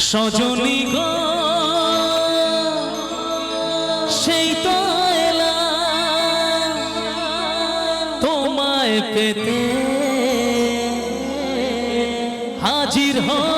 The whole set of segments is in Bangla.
সজনী গো সেই তো তোমায় পেতে হাজির হলাম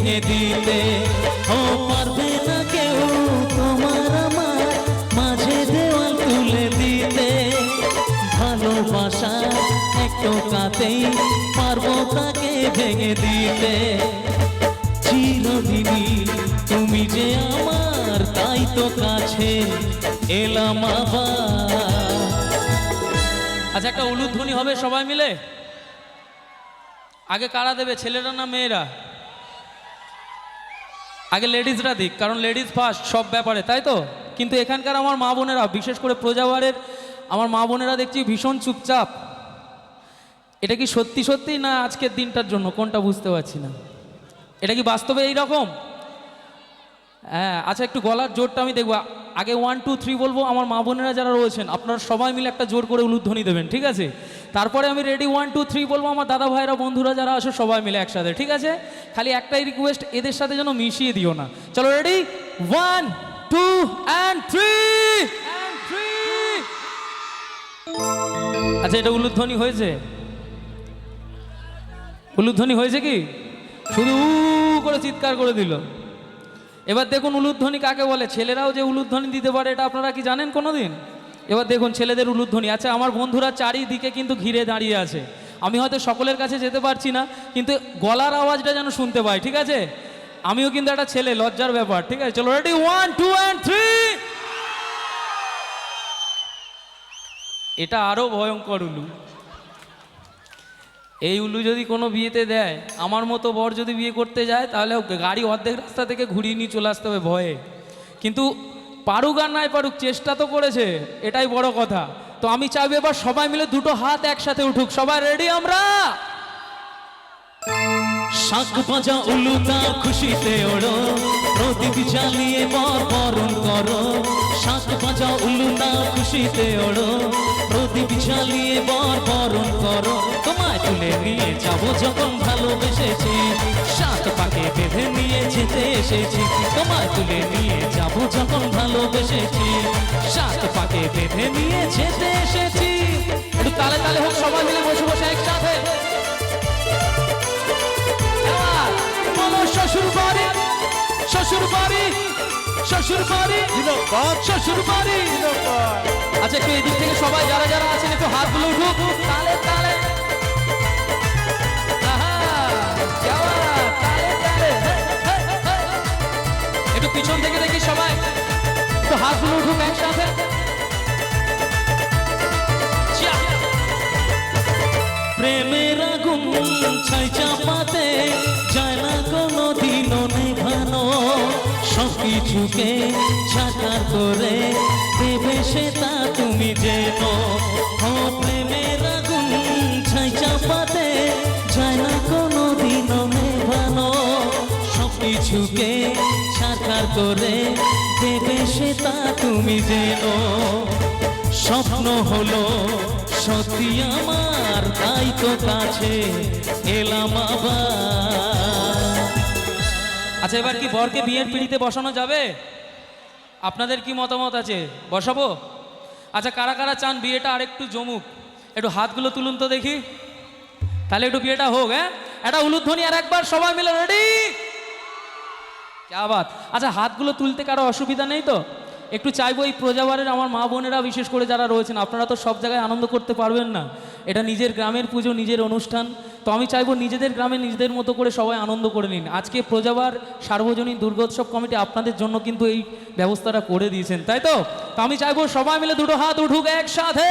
ভেঙে দিতে ও, পারবে না কেউ তোমার আমার মাঝে দেওয়াল তুলে দিতে। ভালোবাসার এক টোকাতেই পারব তাকে ভেঙে দিতে। চিরদিনই তুমি যে আমার, তাই তো কাছে এলাম আবার। আচ্ছা একটা উলুধ্বনি হবে সবাই মিলে? আগে কারা দেবে? ছেলেরা না মেয়েরা? আগে লেডিসরা দিক, কারণ লেডিস ফার্স্ট সব ব্যাপারে, তাই তো? কিন্তু এখানকার আমার মা বোনেরা, বিশেষ করে প্রজাবারের আমার মা বোনেরা দেখছি ভীষণ চুপচাপ। এটা কি সত্যি সত্যি না আজকের দিনটার জন্য? কোনটা বুঝতে পারছি না। এটা কি বাস্তবে এই রকম হ্যাঁ আচ্ছা একটু গলার জোরটা আমি দেখব। আগে ওয়ান টু থ্রি বলব আমার মা বোনেরা যারা রয়েছেন আপনারা সবাই মিলে একটা জোর করে উলুধ্বনি দেবেন ঠিক আছে? তারপরে আমি রেডি ওয়ান টু থ্রি বলব আমার দাদা ভাইরা বন্ধুরা যারা আসো সবাই মিলে একসাথে ঠিক আছে? খালি একটাই রিকোয়েস্ট এদের সাথে যেন মিশিয়ে দিও না। চলো ready one two and three আচ্ছা এটা উলুধ্বনি হয়েছে? উলুধ্বনি হয়েছে কি? শুধু করে চিৎকার করে দিল। এবার দেখুন উলুধ্বনি কাকে বলে? ছেলেরাও যে উলুধ্বনি দিতে পারে, এটা আপনারা কি জানেন কোনোদিন? এবার দেখুন ছেলেদের উলুধ্বনি। আচ্ছা আমার বন্ধুরা চারিদিকে কিন্তু ঘিরে দাঁড়িয়ে আছে। আমি হয়তো সকলের কাছে যেতে পারছি না, কিন্তু গলার আওয়াজটা যেন শুনতে পাই, ঠিক আছে? আমিও কিন্তু একটা ছেলে, লজ্জার ব্যাপার, ঠিক আছে? চলো ready one two and three এটা আরও ভয়ঙ্কর উলু। এই উলু যদি কোনো বিয়েতে দেয়, আমার মতো বর যদি বিয়ে করতে যায়, তাহলে গাড়ি অর্ধেক রাস্তা থেকে ঘুরিয়ে নিয়ে চলে আসতে হবে ভয়ে। কিন্তু পারুক আর নাই পারুক, চেষ্টা তো করেছে, এটাই বড় কথা। তো আমি চাইব এবার সবাই মিলে দুটো হাত একসাথে উঠুক। সবাই রেডি আমরা? শাক ভাজা উলুতা খুশিতে ওড়ো। প্রদীপ জ্বালিয়ে বর বরণ করো। শাক ভাজা উলুতা খুশিতে ওড়ো। প্রদীপ জ্বালিয়ে বর যাব যখন ভালোবেসেছি। সাত পাকে বেঁধে নিয়ে যেতে এসেছি। তোমায় তুলে নিয়ে যাব যখন ভালোবেসেছি। সাত পাকে বেঁধে নিয়ে যেতে এসেছি। একটু তালে তালে হোক সবাই মিলে বসে বসে একসাথে। শ্বশুর বাড়ি। শ্বশুর বাড়ি। শ্বশুর বাড়ি। শ্বশুর বাড়ি। আচ্ছা একটু এদিক থেকে সবাই যারা যারা আছেন একটু হাতগুলো উঠুক। তালে তালে পিছন থেকে দেখি সবাই। একটু হাতগুলো উঠুক একসাথে। প্রেমের আগুন ছাই চাপাতে যায় না কোনো নেভানো। সব কিছুকে সাকার করে দেবে সে তা তুমি যেন। প্রেমের আগুন ছাই চাপাতে যায় না কোনো দিনও নেভানো। সব কিছুকে সাকার করে দেবে সে তা তুমি যেন স্বপ্ন হলো সত্যি আমার, তাই তো কাছে এলাম আচ্ছা এবার কি বরকে বিয়ের পিড়িতে বসানো যাবে? আপনাদের কি মতামত আছে? বসাবো? আচ্ছা কারা কারা চান বিয়েটা আরেকটু জমুক? একটু হাতগুলো তুলুন তো দেখি। তাহলে একটু বিয়েটা হোক হ্যাঁ? একটা উলুধ্বনি আর একবার সবাই মিলে রেডি! বাত আচ্ছা হাতগুলো তুলতে কারও অসুবিধা নেই তো? একটু চাইব এই প্রজাবারের আমার মা বোনেরা, বিশেষ করে যারা রয়েছেন, আপনারা তো সব জায়গায় আনন্দ করতে পারবেন না। এটা নিজের গ্রামের পুজো, নিজের অনুষ্ঠান। তো আমি চাইব নিজেদের গ্রামে নিজেদের মতো করে সবাই আনন্দ করে নিন। আজকে প্রজাবার সার্বজনীন দুর্গোৎসব কমিটি আপনাদের জন্য কিন্তু এই ব্যবস্থাটা করে দিয়েছেন, তাই তো? তো আমি চাইব সবাই মিলে দুটো হাত উঠুক একসাথে!